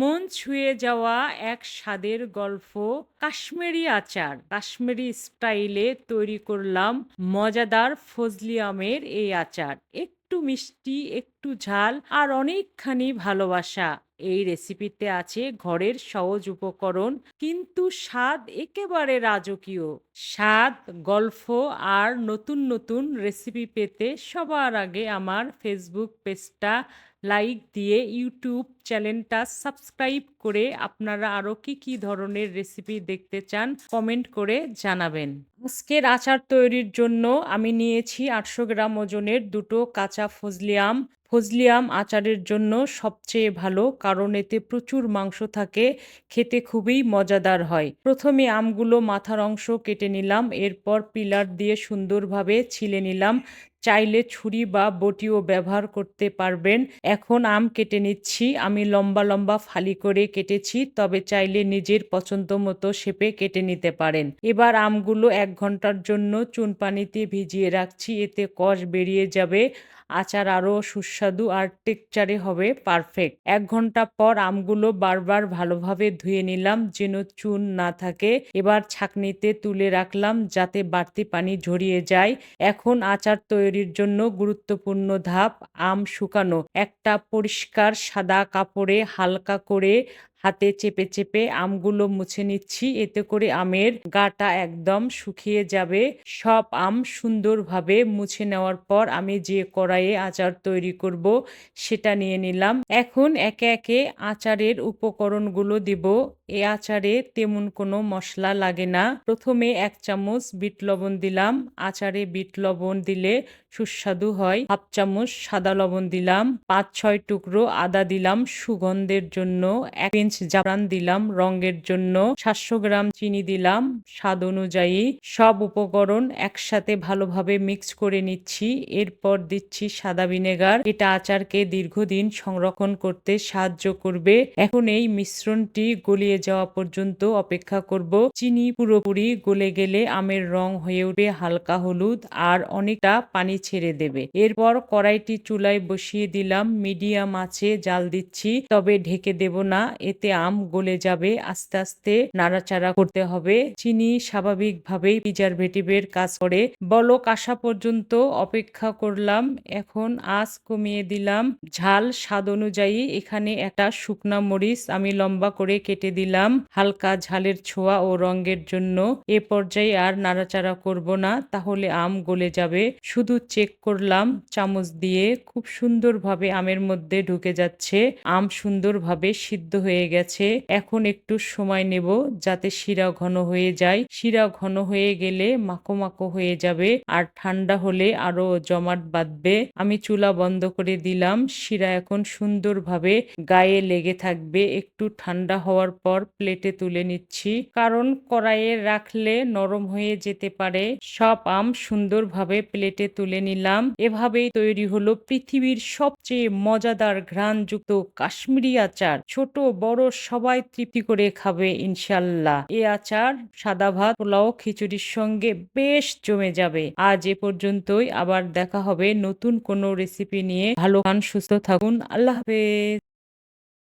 মন ছুঁয়ে যাওয়া এক স্বাদের গল্প, কাশ্মীরি আচার। কাশ্মীরি স্টাইলে তৈরি করলাম মজাদার ফজলি আমের এই আচার। একটু মিষ্টি, একটু ঝাল আর অনেকখানি ভালোবাসা। এই রেসিপিতে আছে ঘরের সহজ উপকরণ, কিন্তু স্বাদ একেবারে রাজকীয়। স্বাদ, গল্প আর নতুন নতুন রেসিপি পেতে সবার আগে আমার ফেসবুক পেজটা লাইক দিয়ে ইউটিউব চ্যানেলটা সাবস্ক্রাইব করে আপনারা আরও কি কি ধরনের রেসিপি দেখতে চান কমেন্ট করে জানাবেন। আজকের আচার তৈরির জন্য আমি নিয়েছি আটশো গ্রাম ওজনের দুটো কাঁচা ফজলি আম। ফজলি আম আচারের জন্য সবচেয়ে ভালো, কারণ এতে প্রচুর মাংস থাকে, খেতে খুবই মজাদার হয়। প্রথমে আমগুলো মাথার অংশ কেটে নিলাম, এরপর পিলার দিয়ে সুন্দরভাবে ছিলে নিলাম। চাইলে ছুরি বা বটিও ব্যবহার করতে পারবেন। এখন আম কেটে নিচ্ছি। আমি লম্বা লম্বা ফালি করে কেটেছি, তবে চাইলে নিজের পছন্দ মতো শেপে কেটে নিতে পারেন। এবার আমগুলো এক ঘণ্টার জন্য চুন পানিতে ভিজিয়ে রাখছি, এতে কষ বেরিয়ে যাবে। আচার আরও সুস্বাদু আর টেকচারে হবে, পারফেক্ট। এক ঘণ্টা পর আমগুলো বারবার ভালোভাবে ধুয়ে নিলাম, যেন চুন না থাকে। এবার ছাকনিতে তুলে রাখলাম, যাতে বাড়তি পানি ঝরিয়ে যায়। এখন আচার তৈরির জন্য গুরুত্বপূর্ণ ধাপ আম শুকানো। একটা পরিষ্কার সাদা কাপড়ে হালকা করে হাতে চেপে চেপে আমগুলো মুছে নিচ্ছি। এতে করে আমের গাটা একদম শুকিয়ে যাবে। সব আম সুন্দরভাবে মুছে নেওয়ার পর আমি যে কড়াইয়ে আচার তৈরি করব, সেটা নিয়ে নিলাম। এখন একে একে আচারের উপকরণগুলো দিব। এ আচারে তেমন কোনো মশলা লাগে না। প্রথমে এক চামচ বিট লবণ দিলাম। আচারে বিট লবণ দিলে সুস্বাদু হয়। হাফ চামচ সাদা লবণ দিলাম। পাঁচ ছয় টুকরো আদা দিলাম সুগন্ধের জন্য। এক ইঞ্চ জাফরান দিলাম, রঙের জন্য সাতশো গ্রাম চিনি দিলাম, স্বাদ অনুযায়ী সব উপকরণ একসাথে ভালোভাবে মিক্স করে নিচ্ছি, এরপর দিচ্ছি সাদা ভিনেগার। এটা আচারকে দীর্ঘদিন সংরক্ষণ করতে সাহায্য করবে। এখন এই মিশ্রণটি গলিয়ে যাওয়া পর্যন্ত অপেক্ষা করব। চিনি পুরোপুরি গলে গেলে আমের রং হয়ে উঠবে হালকা হলুদ আর অনেকটা পানি ছেড়ে দেবে। এরপর কড়াইটি চুলায় বসিয়ে দিলাম, মিডিয়াম আছে জাল দিচ্ছি, তবে ঢেকে দেব না, এতে আম গলে যাবে, আস্তে আস্তে নাড়াচাড়া করতে হবে। চিনি স্বাভাবিকভাবেই প্রিজারভেটিভের কাজ করে। বলক আসা পর্যন্ত অপেক্ষা করলাম। এখন আঁচ কমিয়ে দিলাম। ঝাল স্বাদ অনুযায়ী এখানে একটা শুকনা মরিচ আমি লম্বা করে কেটে দিলাম। হালকা ঝালের ছোঁয়া ও রঙের জন্য। এ পর্যায়ে আর নাড়াচাড়া করব না, তাহলে আম গলে যাবে। শুধু চেক করলাম, চামচ দিয়ে। খুব সুন্দরভাবে আমের মধ্যে ঢুকে যাচ্ছে। আম সুন্দরভাবে সিদ্ধ হয়ে গেছে। এখন একটু সময় নেব যাতে শিরা ঘন হয়ে যায়। শিরা ঘন হয়ে গেলে মাখো মাখো হয়ে যাবে আর ঠান্ডা হলে আরও জমাট বাঁধবে। আমি চুলা বন্ধ করে দিলাম। শিরা এখন সুন্দরভাবে গায়ে লেগে থাকবে। একটু ঠান্ডা হওয়ার পর প্লেটে তুলে নিচ্ছি। কারণ কড়াইয়ে রাখলে নরম হয়ে যেতে পারে। সব আম সুন্দরভাবে প্লেটে তুলে নিলাম। এভাবেই তৈরি হলো পৃথিবীর সবচেয়ে মজাদার ঘ্রাণযুক্ত কাশ্মীরি আচার। ছোট, বড় সবাই তৃপ্তি করে খাবে ইনশাল্লাহ এ আচার, সাদা ভাত, পোলাও, খিচুড়ির সঙ্গে বেশ জমে যাবে। আজ এ পর্যন্তই। আবার দেখা হবে নতুন কোনো রেসিপি নিয়ে। ভালো খান, সুস্থ থাকুন। আল্লাহ হাফেজ।